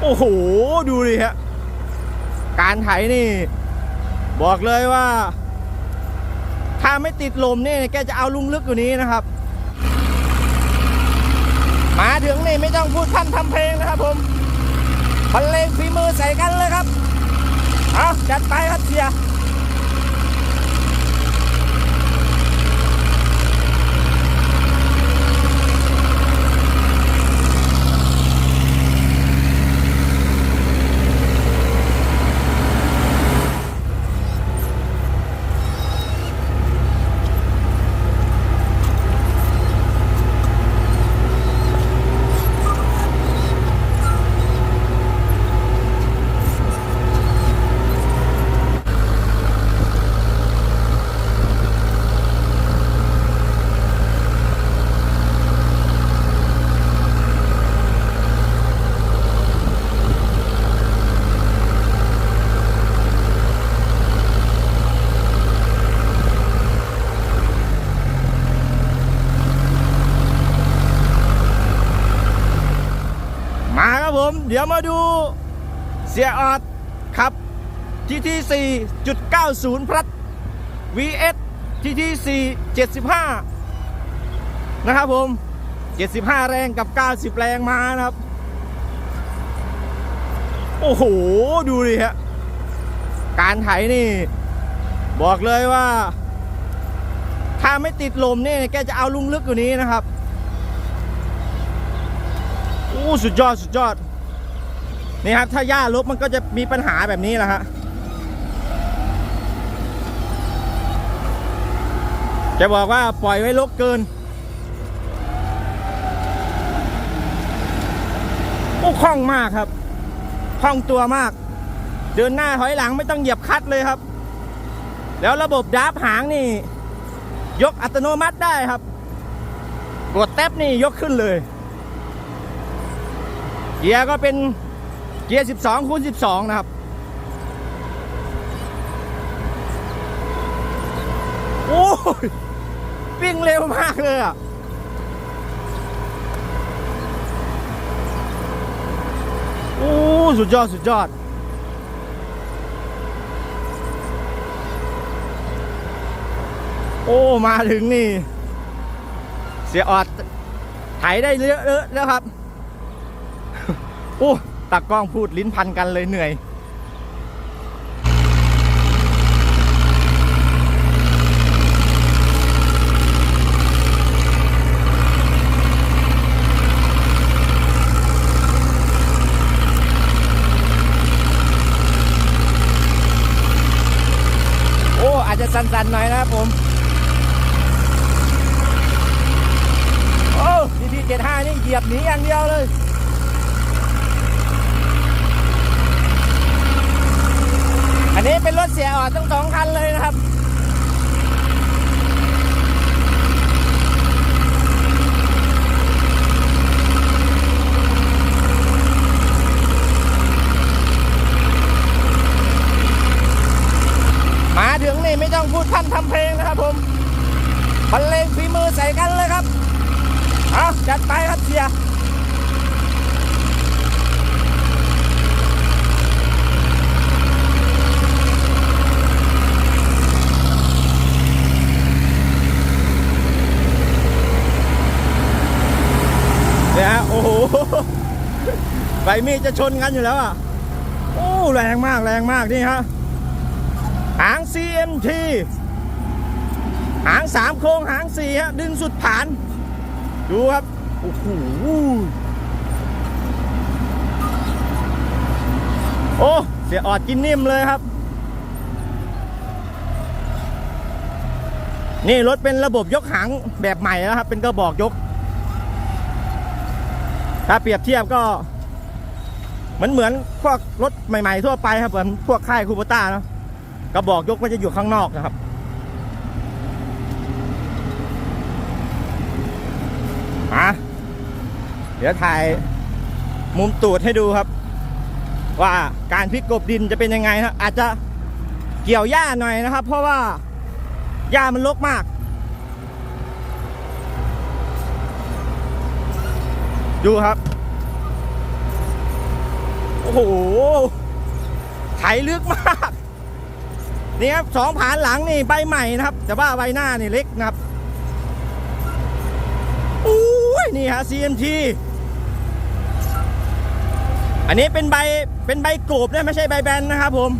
โอ้โห ดูดิฮะ การไถนี่ บอกเลยว่า ถ้าไม่ติดลมนี่แกจะเอาลุงลึกกว่านี้นะครับ มาถึงนี่ไม่ต้องพูดพันทำเพลงนะครับผมบรรเลงฝีมือใส่กันเลยครับ เอาจัดไปครับเสีย เดี๋ยวมาดูเสียออดครับ GT 4.90 พลัด VS GT 4 75 นะครับผม 75 แรงกับ 90 แรงมานะครับ โอ้โห ดูดิฮะ การไถนี่ บอกเลยว่า ถ้าไม่ติดลมนี่แกจะเอาลุงลึกกว่านี้นะครับ โอ้ สุดยอด สุดยอด นี่ครับ ถ้าหญ้าลบมันก็จะมีปัญหาแบบนี้แหละฮะจะบอกว่าปล่อยไว้ลกเกิน โอ้คล่องมากครับคล่องตัวมาก เดินหน้าถอยหลังไม่ต้องเหยียบคัดเลยครับ แล้วระบบดับหางนี่ ยกอัตโนมัติได้ครับ กดแท็บนี่ยกขึ้นเลย เกียร์ก็เป็น เกียร์ 12คูณ12 นะครับ โอ้ยวิ่งเร็วมากเลยอะโอ้สุดยอด สุดยอด โอ้ มาถึงนี่ เสียออดไถได้เยอะๆแล้วครับ โอ้ ตากล้องพูดลิ้นพันกันเลยเหนื่อย โอ้อาจจะสั่นๆหน่อยนะครับผมโอ้ดีพีเจ็ดห้านี่เหยียบหนีอย่างเดียวเลย อัน นี้เป็นรถเสียออดทั้งสองคันเลยนะครับมาถึงนี่ไม่ต้องพูดพันทำเพลงนะครับผมบรรเลงฝีมือใส่กันเลยครับ เอาจัดไปครับเสีย เนี่ยฮะโอ้โหใบมีดจะชนกันอยู่แล้วอะ โอ้ แรงมากแรงมากนี่ฮะหาง CMT หางสามโครงหางสี่ฮะ ดึงสุดฐาน ดูครับ โอ้โหโอ้ เสียออดกินนิ่มเลยครับ นี่รถเป็นระบบยกหางแบบใหม่แล้วครับ เป็นกระบอกยก ถ้าเปรียบเทียบก็เหมือนเหมือนพวกรถใหม่ ๆ ทั่วไปครับเหมือนพวกค่ายคูโบต้าเนอะกระบอกยกมันจะอยู่ข้างนอกนะครับมาเดี๋ยวถ่ายมุมตูดให้ดูครับ ว่าการพลิกกบดินจะเป็นยังไงครับอาจจะเกี่ยวหญ้าหน่อยนะครับ เพราะว่าหญ้ามันรกมาก ดูครับ โอ้โหไถลึกมากนี่ครับสองผานหลังนี่ใบใหม่นะครับ แต่ว่าใบหน้านี่เล็กนะครับอุ้ยนี่ฮะ CMT อันนี้เป็นใบเป็นใบกรูบนะไม่ใช่ใบแบนนะครับผม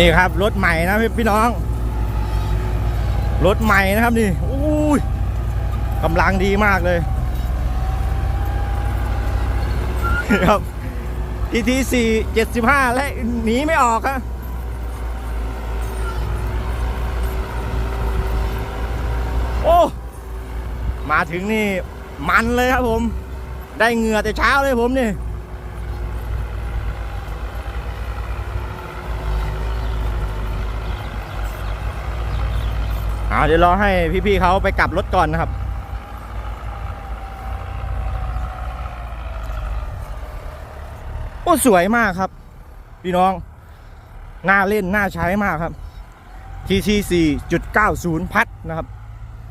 นี่ครับรถใหม่นะพี่พี่น้อง รถใหม่นะครับนี่อุ้ยกำลังดีมากเลยครับทีทีสี่เจ็ดสิบห้าและหนีไม่ออกครับโอ้มาถึงนี่มันเลยครับผม ได้เหงื่อแต่เช้าเลยผมนี่ อาเดี๋ยวรอให้พี่ๆเขาไปกลับรถก่อนนะครับ โอ้สวยมากครับ พี่น้อง น่าเล่น น่าใช้มากครับ TT 4.90 พัดนะครับ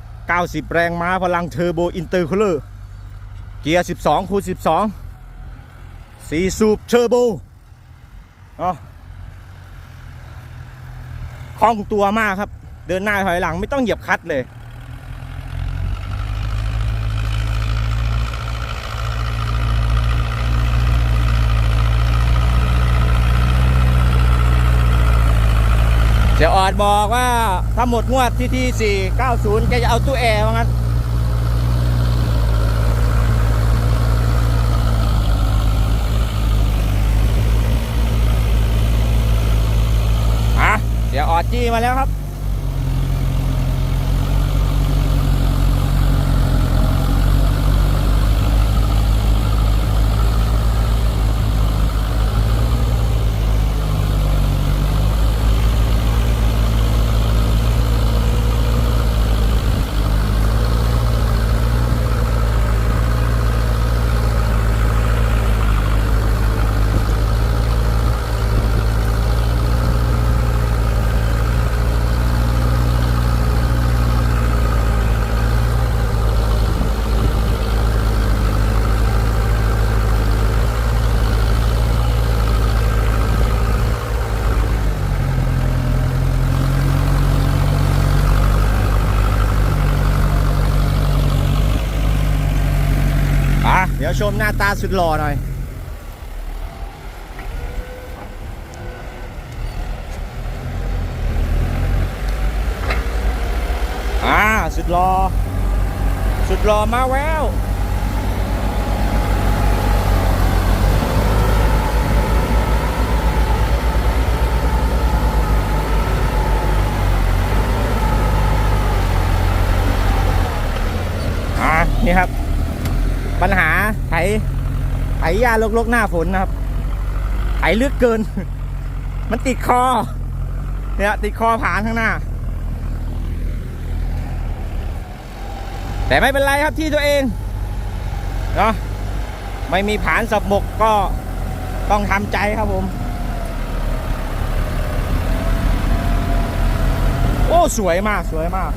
90 แรงม้าพลังเทอร์โบอินเตอร์คูลเลอร์ เกียร์ 12คูณ12สีสูบเทอร์โบอ๋อคล่องตัวมากครับ เดินหน้าถอยหลังไม่ต้องเหยียบคัตเลย เสียออดบอกว่าถ้าหมดงวดที่ที่ 490 แกจะเอาตู้แอร์ว่างั้นอะเดี๋ยวออดจี้มาแล้วครับ ยวชมหน้าตาสุดหล่อหน่อย อ่า สุดหล่อ สุดหล่อมาแววอ่านี่ครับ ปัญหาไถไถยาลกๆหน้าฝนนะครับ ไถลึกเกิน มันติดคอ เนี่ยติดคอผานข้างหน้า แต่ไม่เป็นไรครับที่ตัวเองเนาะไม่มีผานสับหมกก็ต้องทำใจครับผม โอ้ สวยมากสวยมาก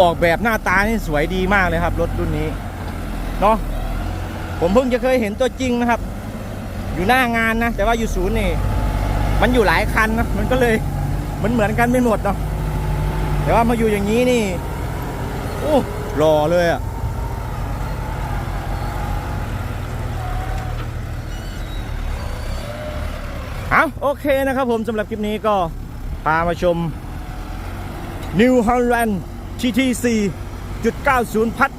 ออกแบบหน้าตานี่สวยดีมากเลยครับ รถรุ่นนี้เนาะผมเพิ่งจะเคยเห็นตัวจริงนะครับ อยู่หน้างานนะ แต่ว่าอยู่ศูนย์นี่มันอยู่หลายคันนะมันก็เลยมันเหมือนกันไม่หมดเนาะแต่ว่ามาอยู่อย่างนี้นี่โอ้หล่อเลยอะเอาโอเคนะครับผมสำหรับคลิปนี้ก็พามาชม New Holland TT4 4.90 พัด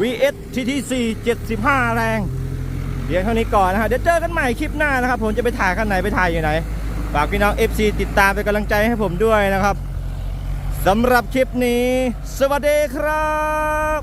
VS TT4 75 แรง เดี๋ยวเท่านี้ก่อนนะฮะ เดี๋ยวเจอกันใหม่คลิปหน้านะครับ ผมจะไปถ่ายกันไหนไปถ่ายอยู่ไหน ฝากพี่น้อง FC ติดตามเป็นกำลังใจให้ผมด้วยนะครับสำหรับคลิปนี้ สวัสดีครับ